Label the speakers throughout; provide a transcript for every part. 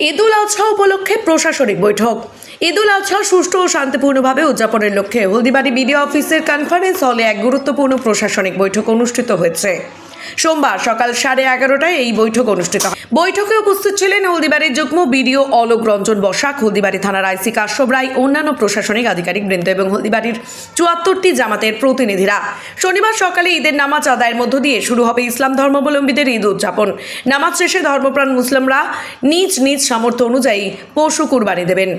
Speaker 1: ঈদুল আজহা উপলক্ষে প্রশাসনিক বৈঠক। ঈদুল আজহা সুষ্ঠু ও শান্তিপূর্ণভাবে উদযাপনের লক্ষ্যে হলদিবাড়ি বিডিও অফিসের কনফারেন্স হলে এক গুরুত্বপূর্ণ প্রশাসনিক বৈঠক অনুষ্ঠিত হয়েছে। সোমবার সকাল সাড়ে এগারোটায় এই বৈঠক অনুষ্ঠিত হয়। বৈঠকে উপস্থিত ছিলেন হলদিবাড়ির যুগ্ম বিডিও অলোক রঞ্জন বসাক, হলদিবাড়ি থানার আইসি কাশ্যপ রায়, অন্যান্য প্রশাসনিক আধিকারিক বৃন্দ এবং হলদিবাড়ির চুয়াত্তরটি জামাতের প্রতিনিধিরা। শনিবার সকালে ঈদের নামাজ আদায়ের মধ্য দিয়ে শুরু হবে ইসলাম ধর্মাবলম্বীদের ঈদ উদযাপন। নামাজ শেষে ধর্মপ্রাণ মুসলিমরা নিজ নিজ সামর্থ্য অনুযায়ী পশু কুরবানি দেবেন।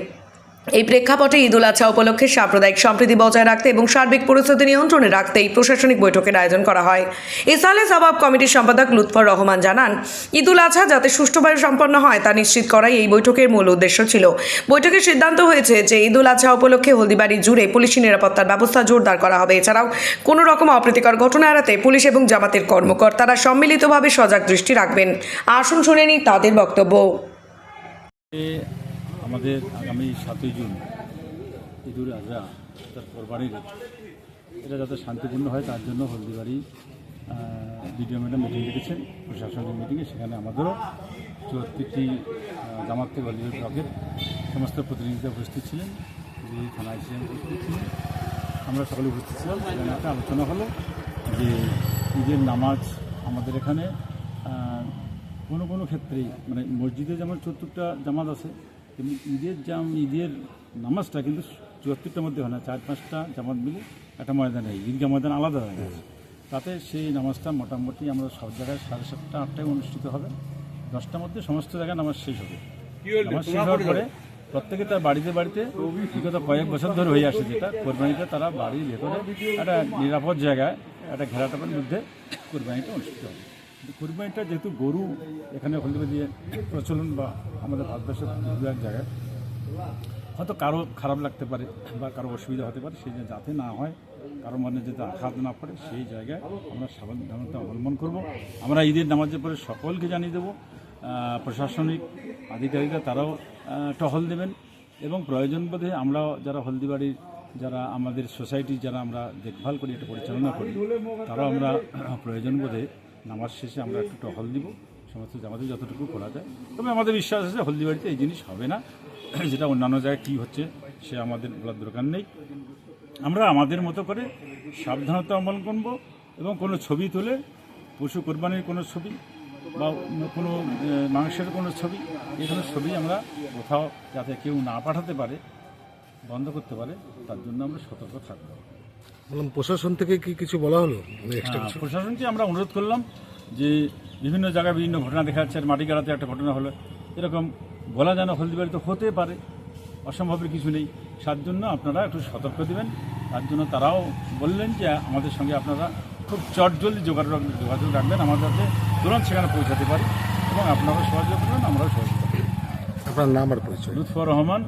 Speaker 1: এই প্রেক্ষাপটে ঈদুল আজহা উপলক্ষে সাম্প্রদায়িক সম্প্রীতি বজায় রাখতে এবং সার্বিক পরিস্থিতি নিয়ন্ত্রণে রাখতে এই প্রশাসনিক বৈঠকের আয়োজন করা হয়। ইসালে সাবাব কমিটির সম্পাদক লুৎফর রহমান জানান, ঈদুল আজহা যাতে সুষ্ঠুভাবে সম্পন্ন হয় তা নিশ্চিত করাই এই বৈঠকের মূল উদ্দেশ্য ছিল। বৈঠকে সিদ্ধান্ত হয়েছে যে ঈদুল আজহা উপলক্ষে হলদিবাড়ি জুড়ে পুলিশি নিরাপত্তার ব্যবস্থা জোরদার করা হবে। এছাড়াও কোনো রকম অপ্রীতিকর ঘটনা এড়াতে পুলিশ এবং জামাতের কর্মকর্তারা সম্মিলিতভাবে সজাগ দৃষ্টি রাখবেন। আসুন শুনে নিই তাদের বক্তব্য।
Speaker 2: আমাদের আগামী সাতই জুন ঈদুল আজহা তার কোরবানির এটা যাতে শান্তিপূর্ণ হয়, তার জন্য হলদিবাড়ি বিডিও ম্যাডাম মিটিং ডেকেছেন প্রশাসনিক মিটিংয়ে। সেখানে আমাদেরও চুয়াত্তরটি জামাত থেকে হলদিবাড়ি ব্লকের সমস্ত প্রতিনিধিরা উপস্থিত ছিলেন, যে থানা আইসিএম উপস্থিত ছিলেন। আমরা সকলে উপস্থিত ছিলাম। সেখানে একটা আলোচনা হলো যে ঈদের নামাজ আমাদের এখানে কোনো কোনো ক্ষেত্রেই মানে মসজিদে যেমন চতুর্থটা জামাত আছে তেমনি ঈদের জাম ঈদের নামাজটা কিন্তু চুয়াত্তরটার মধ্যে হয় না চার পাঁচটা জামাত মিলে একটা ময়দানে ঈদগাহ ময়দান আলাদা হয়ে। গেছে তাতে সেই নামাজটা মোটামুটি আমরা সব জায়গায় সাড়ে সাতটা আটটায় অনুষ্ঠিত হবে। দশটার মধ্যে সমস্ত জায়গায় নামাজ শেষ হবে। নামাজ শেষ হওয়ার পরে প্রত্যেকে তার বাড়িতে বাড়িতে বিগত কয়েক বছর ধরে হয়ে আসে যেটা কোরবানিটা তারা বাড়ির ভেতরে একটা নিরাপদ জায়গায় একটা ঘেরাটাপের মধ্যে কোরবানিটা অনুষ্ঠিত হবে। কিন্তু কোরবানিটা যেহেতু গরু, এখানে হলদিবে দিয়ে প্রচলন বা আমাদের ভারতবর্ষের এক জায়গায়, হয়তো কারও খারাপ লাগতে পারে বা কারও অসুবিধা হতে পারে, সেই যাতে না হয়, কারও মনে যাতে আঘাত না পড়ে, সেই জায়গায় আমরা সাবধানতা অবলম্বন করব। আমরা ঈদের নামাজের পরে সকলকে জানিয়ে দেবো প্রশাসনিক আধিকারিকরা তারাও টহল দেবেন এবং প্রয়োজন বোধে আমরাও যারা হলদিবাড়ির, যারা আমাদের সোসাইটি, যারা আমরা দেখভাল করি, এটা পরিচালনা করি, তারাও আমরা প্রয়োজন বোধে নামাজ শেষে আমরা একটু হল দিব। সমস্ত আমাদের যতটুকু করা যায়। তবে আমাদের বিশ্বাস আছে হলদিবাড়িতে এই জিনিস হবে না। যেটা অন্যান্য জায়গায় কী হচ্ছে, সে আমাদের বলার দরকার নেই। আমরা আমাদের মতো করে সাবধানতা অবলম্বন করব এবং কোনো ছবি তুলে, পশু কোরবানির কোনো ছবি বা কোনো মাংসের কোনো ছবি, এই ধরনের ছবি আমরা কোথাও যাতে কেউ না পাঠাতে পারে, বন্ধ করতে পারে, তার জন্য আমরা সতর্ক থাকব।
Speaker 3: বললাম প্রশাসন থেকে কি কিছু বলা হলো? মানে
Speaker 2: হ্যাঁ, প্রশাসনকে আমরা অনুরোধ করলাম যে বিভিন্ন জায়গায় বিভিন্ন ঘটনা দেখা যাচ্ছে আর মাটিগাড়াতে একটা ঘটনা হলো। এরকম বলা যেন হলদিবাড়িতে হতে পারে অসম্ভবের কিছু নেই। তার জন্য আপনারা একটু সতর্ক দেবেন। তার জন্য তারাও বললেন যে আমাদের সঙ্গে আপনারা খুব চটজলদি যোগাযোগ যোগাযোগ রাখবেন। আমাদের যাতে তুরন্ত সেখানে পৌঁছাতে পারি এবং আপনারাও সহযোগ করবেন আমরাও সহযোগ করব।
Speaker 3: আপনার নাম আর পরিচয়?
Speaker 2: লুৎফর রহমান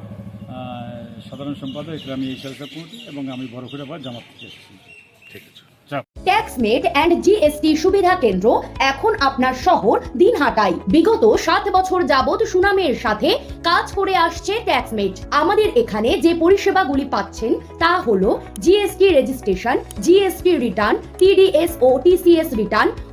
Speaker 2: সাধারণ সম্পাদক ইসলামী ইসলাম কমিটি এবং আমি বড়খুড়াবাদ জামাত থেকে এসেছি।
Speaker 3: ঠিক আছে।
Speaker 4: ট্যাক্সমেট অ্যান্ড জিএসটি সুবিধা কেন্দ্র এখন আপনার শহর দিনহাটায়। বিগত সাত বছর যাবৎ সুনামের সাথে কাজ করে আসছে ট্যাক্সমেট আমাদের এখানে যে পরিষেবাগুলি পাচ্ছেন তা হলো GST registration GST return TDS ও TCS return